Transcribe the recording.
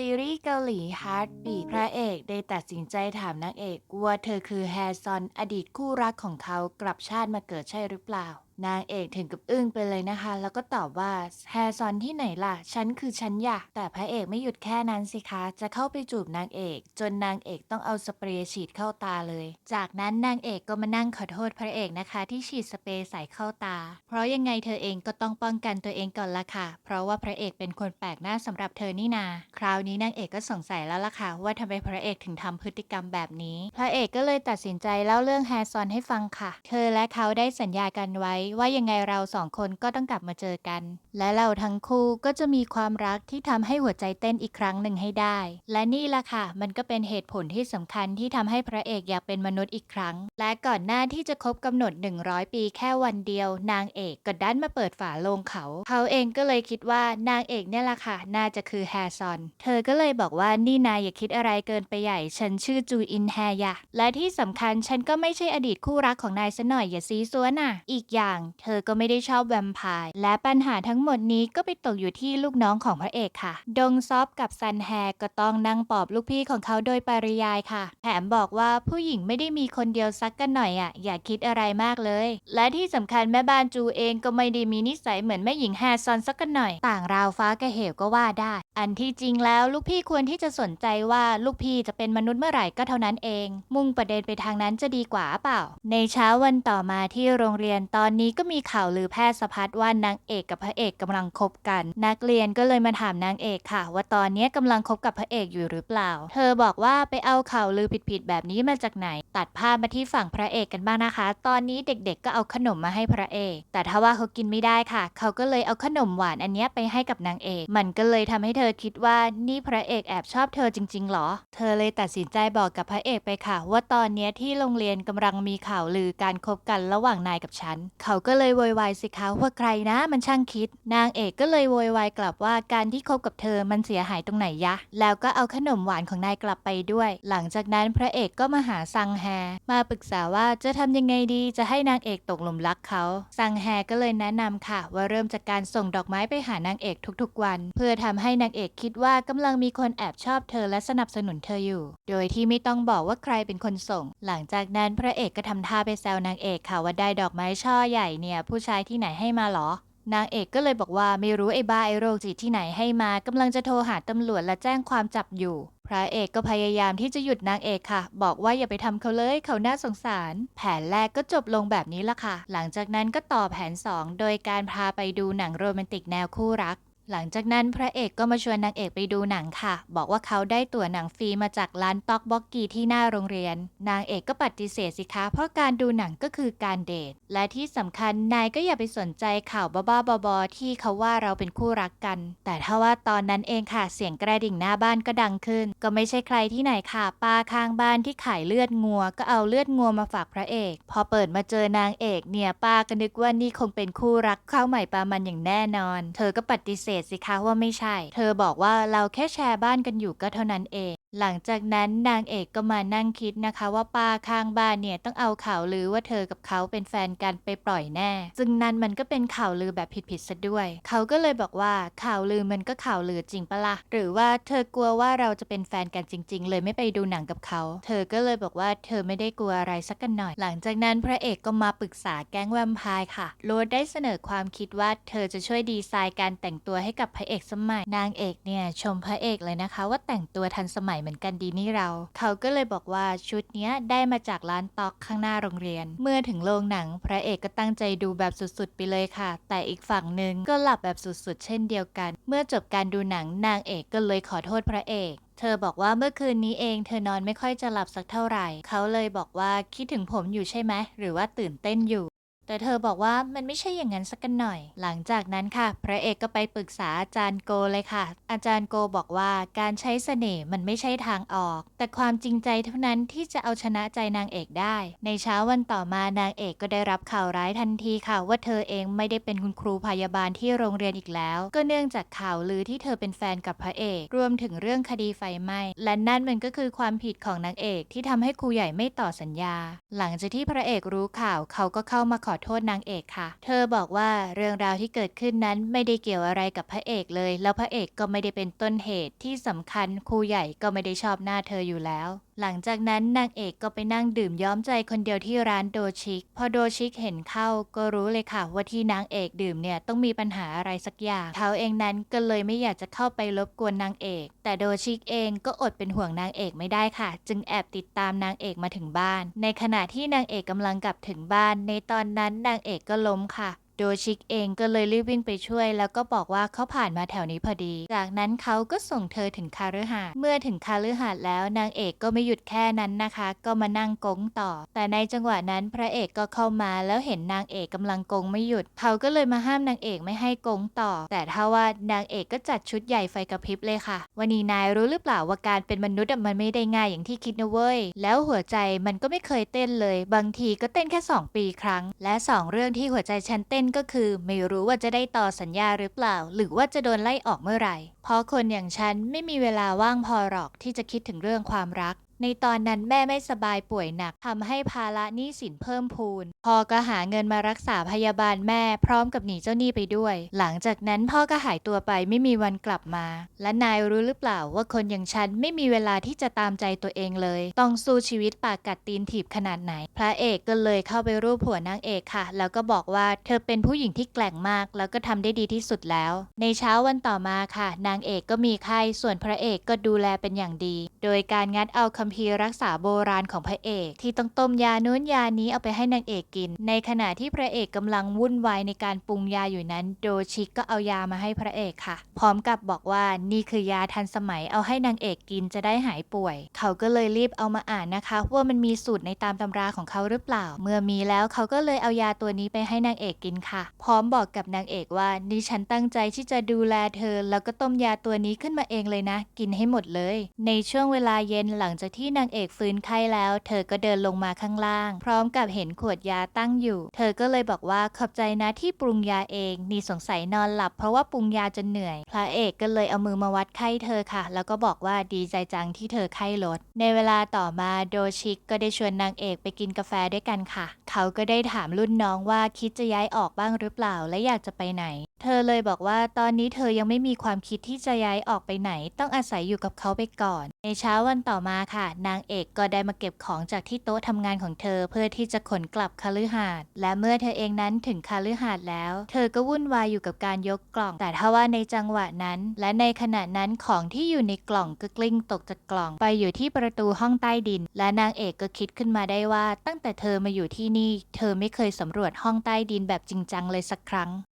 ซีรีส์เกาหลี Heartbeat พระเอกได้ตัดสินใจถามนางเอกว่าเธอคือแฮซอนอดีตคู่รักของเขากลับชาติมาเกิดใช่หรือเปล่า นางเอกถึงกับอึ้งไปเลยนะคะ แล้วก็ตอบว่าแฮซอนที่ไหนล่ะ ฉันคือฉันอยากแต่พระเอกไม่หยุดแค่นั้นสิคะ จะเข้าไปจูบนางเอก จนนางเอกต้องเอาสเปรย์ฉีดเข้าตาเลย จากนั้นนางเอกก็มานั่งขอโทษพระเอกนะคะ ที่ฉีดสเปรย์ใส่เข้าตา เพราะยังไงเธอเองก็ต้องป้องกันตัวเองก่อนละค่ะ เพราะว่าพระเอกเป็นคนแปลกหน้าสำหรับเธอนี่นา คราวนี้นางเอกก็สงสัยแล้วล่ะค่ะ ว่าทำไมพระเอกถึงทำพฤติกรรมแบบนี้ พระเอกก็เลยตัดสินใจเล่าเรื่องแฮซอนให้ฟังค่ะ เธอและเขาได้สัญญากันไว้ว่ายังไงเราสองคนก็ต้องกลับมาเจอกัน และเราทั้งคู่ก็จะมีความรักที่ทำให้หัวใจเต้นอีกครั้งหนึ่งให้ได้ และนี่ล่ะค่ะ มันก็เป็นเหตุผลที่สำคัญที่ทำให้พระเอกอยากเป็นมนุษย์อีกครั้ง และก่อนหน้าที่จะครบกำหนด 100 ปีแค่วันเดียว นางเอกก็ดันมาเปิดฝาโลงเขา เขาเองก็เลยคิดว่านางเอกเนี่ยล่ะค่ะ น่าจะคือแฮซอน เธอก็เลยบอกว่านี่นายอย่าคิดอะไรเกินไปใหญ่ ฉันชื่อจูอินแฮยะ และที่สำคัญฉันก็ไม่ใช่อดีตคู่รักของนายซะหน่อยอย่าซีซัวน่ะ อีกอย่างเธอก็ไม่ได้ชอบแวมไพร์และปัญหาทั้งหมดนี้ก็ไปตกอยู่ที่ลูกน้องของพระเอกค่ะ ดงซอฟกับซันแฮก็ต้องนั่งปอบลูกพี่ของเขาโดยปริยายค่ะ แถมบอกว่าผู้หญิงไม่ได้มีคนเดียวซักกันหน่อยอะ อย่าคิดอะไรมากเลย และที่สำคัญแม่บ้านจูเองก็ไม่ได้มีนิสัยเหมือนแม่หญิงแฮซอนสักกันหน่อย ต่างราวฟ้ากับเหวก็ว่าได้ อันที่จริงแล้วลูกพี่ควรที่จะสนใจว่าลูกพี่จะเป็นมนุษย์เมื่อไหร่ก็เท่านั้นเอง มุ่งประเด็นไปทางนั้นจะดีกว่าเปล่า ในเช้าวันต่อมาที่โรงเรียนตอนนี้ก็มีข่าวลือแพร่สะพัดว่านางเอกกับพระเอกกำลังคบกัน นักเรียนก็เลยมาถามนางเอกค่ะ ว่าตอนนี้กำลังคบกับพระเอกอยู่หรือเปล่า เธอบอกว่าไปเอาข่าวลือผิดๆแบบนี้มาจากไหน ตัดภาพมาที่ฝั่งพระเอกกันบ้างนะคะ ตอนนี้เด็กๆก็เอาขนมมาให้พระเอก แต่ถ้าว่าเขากินไม่ได้ค่ะ เขาก็เลยเอาขนมหวานอันนี้ไปให้กับนางเอก มันก็เลยทำให้เธอคิดว่านี่พระเอกแอบชอบเธอจริงๆหรอ เธอเลยตัดสินใจบอกกับพระเอกไปค่ะ ว่าตอนนี้ที่โรงเรียนกำลังมีข่าวลือการคบกันระหว่างนายกับฉันเขาก็เลยโวยวายสิคะว่าใครนะมันช่างคิด นางเอกก็เลยโวยวายกลับว่าการที่คบกับเธอมันเสียหายตรงไหนยะ แล้วก็เอาขนมหวานของนายกลับไปด้วย หลังจากนั้นพระเอกก็มาหาซังแฮ มาปรึกษาว่าจะทำยังไงดีจะให้นางเอกตกหลุมรักเขา ซังแฮก็เลยแนะนำค่ะ ว่าเริ่มจากการส่งดอกไม้ไปหานางเอกทุกๆวัน เพื่อทำให้นางเอกคิดว่ากำลังมีคนแอบชอบเธอและสนับสนุนเธออยู่ โดยที่ไม่ต้องบอกว่าใครเป็นคนส่ง หลังจากนั้นพระเอกก็ทำท่าไปแซวนางเอกค่ะว่าได้ดอกไม้ช่อใหญ่เนี่ยผู้ชายที่ไหนให้มาหรอ นางเอกก็เลยบอกว่าไม่รู้ไอ้บ้าไอ้โรคจิตที่ไหนให้มากำลังจะโทรหาตำรวจและแจ้งความจับอยู่ พระเอกก็พยายามที่จะหยุดนางเอกค่ะ บอกว่าอย่าไปทำเขาเลยเขาน่าสงสาร แผนแรกก็จบลงแบบนี้ละค่ะ หลังจากนั้นก็ต่อแผน 2 โดยการพาไปดูหนังโรแมนติกแนวคู่รัก หลังจากนั้นพระเอกก็มาชวนนางเอกไปดูหนังค่ะ บอกว่าเขาได้ตั๋วหนังฟรีมาจากร้านต็อกบ็อกกี้ที่หน้าโรงเรียน นางเอกก็ปฏิเสธสิคะ เพราะการดูหนังก็คือการเดท และที่สำคัญนายก็อย่าไปสนใจข่าวบ้าๆบอๆที่เขาว่าเราเป็นคู่รักกัน แต่ถ้าว่าตอนนั้นเองค่ะเสียงกระดิ่งหน้าบ้านก็ดังขึ้น ก็ไม่ใช่ใครที่ไหนค่ะป้าข้างบ้านที่ขายเลือดงัว ก็เอาเลือดงัวมาฝากพระเอก พอเปิดมาเจอนางเอกเนี่ยป้าก็นึกว่านี่คงเป็นคู่รักข้าวใหม่ปลามันอย่างแน่นอน เธอก็ปฏิเสธธสิคะว่าไม่ใช่ เธอบอกว่าเราแค่แชร์บ้านกันอยู่ก็เท่านั้นเอง หลังจากนั้นนางเอกก็มานั่งคิดนะคะว่าป้าข้างบ้านเนี่ยต้องเอาข่าวลือว่าเธอกับเขาเป็นแฟนกันไปปล่อยแน่ ซึ่งนั่นมันก็เป็นข่าวลือแบบผิดๆซะด้วย เขาก็เลยบอกว่าข่าวลือมันก็ข่าวลือจริงปะละ่ะหรือว่าเธอกลัวว่าเราจะเป็นแฟนกันจริง ๆ เลยไม่ไปดูหนังกับเขา เธอก็เลยบอกว่าเธอไม่ได้กลัวอะไรสักกันหน่อย หลังจากนั้นพระเอกก็มาปรึกษาแก๊งแวมไพร์ค่ะโรดได้เสนอความคิดว่าเธอจะช่วยดีไซน์การแต่งตัวให้กับพระเอกสมัย นางเอกเนี่ยชมพระเอกเลยนะคะ ว่าแต่งตัวทันสมัยเหมือนกันดีนี่เรา เขาก็เลยบอกว่าชุดนี้ได้มาจากร้านตอกข้างหน้าโรงเรียน เมื่อถึงโรงหนัง พระเอกก็ตั้งใจดูแบบสุดๆไปเลยค่ะ แต่อีกฝั่งหนึ่งก็หลับแบบสุดๆ เช่นเดียวกัน เมื่อจบการดูหนังนางเอกก็เลยขอโทษพระเอกเธอบอกว่าเมื่อคืนนี้เองเธอนอนไม่ค่อยจะหลับสักเท่าไหร่ เขาเลยบอกว่าคิดถึงผมอยู่ใช่ไหม หรือว่าตื่นเต้นอยู่ แต่เธอบอกว่ามันไม่ใช่อย่างนั้นสักกันหน่อย หลังจากนั้นค่ะ พระเอกก็ไปปรึกษาอาจารย์โกเลยค่ะ อาจารย์โกบอกว่าการใช้เสน่ห์มันไม่ใช่ทางออก แต่ความจริงใจเท่านั้นที่จะเอาชนะใจนางเอกได้ ในเช้าวันต่อมานางเอกก็ได้รับข่าวร้ายทันทีค่ะ ว่าเธอเองไม่ได้เป็นคุณครูพยาบาลที่โรงเรียนอีกแล้ว ก็เนื่องจากข่าวลือที่เธอเป็นแฟนกับพระเอก รวมถึงเรื่องคดีไฟไหม้และนั่นมันก็คือความผิดของนางเอกที่ทำให้ครูใหญ่ไม่ต่อสัญญา หลังจากที่พระเอกรู้ข่าวเขาก็เข้ามาขออโทษนางเอกค่ะ เธอบอกว่าเรื่องราวที่เกิดขึ้นนั้นไม่ได้เกี่ยวอะไรกับพระเอกเลย แล้วพระเอกก็ไม่ได้เป็นต้นเหตุที่สำคัญครูใหญ่ก็ไม่ได้ชอบหน้าเธออยู่แล้วหลังจากนั้นนางเอกก็ไปนั่งดื่มย้อมใจคนเดียวที่ร้านโดชิก พอโดชิกเห็นเข้าก็รู้เลยค่ะ ว่าที่นางเอกดื่มเนี่ยต้องมีปัญหาอะไรสักอย่างเขาเองนั้นก็เลยไม่อยากจะเข้าไปรบกวนนางเอก แต่โดชิกเองก็อดเป็นห่วงนางเอกไม่ได้ค่ะ จึงแอบติดตามนางเอกมาถึงบ้าน ในขณะที่นางเอกกำลังกลับถึงบ้าน ในตอนนั้นนางเอกก็ล้มค่ะ โดชิกเองก็เลยรีบวิ่งไปช่วย แล้วก็บอกว่าเขาผ่านมาแถวนี้พอดี จากนั้นเขาก็ส่งเธอถึงคาฤหาสน์เมื่อถึงคาฤหาสน์แล้วนางเอกก็ไม่หยุดแค่นั้นนะคะ ก็มานั่งกงต่อ แต่ในจังหวะนั้นพระเอกก็เข้ามาแล้วเห็นนางเอกกำลังกงไม่หยุด เขาก็เลยมาห้ามนางเอกไม่ให้กงต่อ แต่ถ้าว่านางเอกก็จัดชุดใหญ่ไฟกระพริบเลยค่ะ วันนี้นายรู้หรือเปล่าว่าการเป็นมนุษย์มันไม่ได้ง่ายอย่างที่คิดนะเว้ย แล้วหัวใจมันก็ไม่เคยเต้นเลย บางทีก็เต้นแค่ 2 ปีครั้ง และ 2 เรื่องที่หัวใจฉันเต้นก็คือ ไม่รู้ว่าจะได้ต่อสัญญาหรือเปล่า หรือว่าจะโดนไล่ออกเมื่อไหร่ เพราะคนอย่างฉันไม่มีเวลาว่างพอหรอกที่จะคิดถึงเรื่องความรัก ในตอนนั้นแม่ไม่สบายป่วยหนักทำให้ภาระหนี้สินเพิ่มพูน พ่อก็หาเงินมารักษาพยาบาลแม่พร้อมกับหนีเจ้าหนี้ไปด้วย หลังจากนั้นพ่อก็หายตัวไปไม่มีวันกลับมา และนายรู้หรือเปล่าว่าคนอย่างฉันไม่มีเวลาที่จะตามใจตัวเองเลย ต้องสู้ชีวิตปากกัดตีนถีบขนาดไหน พระเอกก็เลยเข้าไปรูปหัวนางเอกค่ะ แล้วก็บอกว่าเธอเป็นผู้หญิงที่แกร่งมาก แล้วก็ทำได้ดีที่สุดแล้ว ในเช้าวันต่อมาค่ะ นางเอกก็มีไข้ส่วนพระเอกก็ดูแลเป็นอย่างดี โดยการงัดเอาคัมภีร์รักษาโบราณของพระเอก ที่ต้องต้มยาน้นยานี้เอาไปให้นางเอกกิน ในขณะที่พระเอกกำลังวุ่นวายในการปรุงยาอยู่นั้น โดชิกก็เอายามาให้พระเอกค่ะ พร้อมกับบอกว่านี่คือยาทันสมัยเอาให้นางเอกกินจะได้หายป่วย เขาก็เลยรีบเอามาอ่านนะคะ ว่ามันมีสูตรในตามตำราของเขาหรือเปล่า เมื่อมีแล้วเขาก็เลยเอายาตัวนี้ไปให้นางเอกกินค่ะ พร้อมบอกกับนางเอกว่านี่ฉันตั้งใจที่จะดูแลเธอ แล้วก็ต้มยาตัวนี้ขึ้นมาเองเลยนะ กินให้หมดเลย ในช่วงเวลาเย็นหลังจากที่นางเอกฟื้นไข้แล้ว เธอก็เดินลงมาข้างล่าง พร้อมกับเห็นขวดยาตั้งอยู่ เธอก็เลยบอกว่าขอบใจนะที่ปรุงยาเอง นี่สงสัยนอนหลับเพราะว่าปรุงยาจนเหนื่อย พระเอกก็เลยเอามือมาวัดไข้เธอค่ะ แล้วก็บอกว่าดีใจจังที่เธอไข้ลด ในเวลาต่อมาโดชิกก็ได้ชวนนางเอกไปกินกาแฟด้วยกันค่ะ เขาก็ได้ถามรุ่นน้องว่าคิดจะย้ายออกบ้างหรือเปล่าและอยากจะไปไหน เธอเลยบอกว่าตอนนี้เธอยังไม่มีความคิดที่จะย้ายออกไปไหน ต้องอาศัยอยู่กับเขาไปก่อน ในเช้าวันต่อมาค่ะ นางเอกก็ได้มาเก็บของจากที่โต๊ะทำงานของเธอ เพื่อที่จะขนกลับคฤหาส์และเมื่อเธอเองนั้นถึงคฤหาส์แล้ว เธอก็วุ่นวายอยู่กับการยกกล่อง แต่ถ้าว่าในจังหวะนั้น และในขณะนั้นของที่อยู่ในกล่องก็กลิ้งตกจากกล่อง ไปอยู่ที่ประตูห้องใต้ดิน และนางเอกก็คิดขึ้นมาได้ว่า ตั้งแต่เธอมาอยู่ที่นี่ เธอไม่เคยสำรวจห้องใต้ดินแบบจริงจังเลยสักครั้ง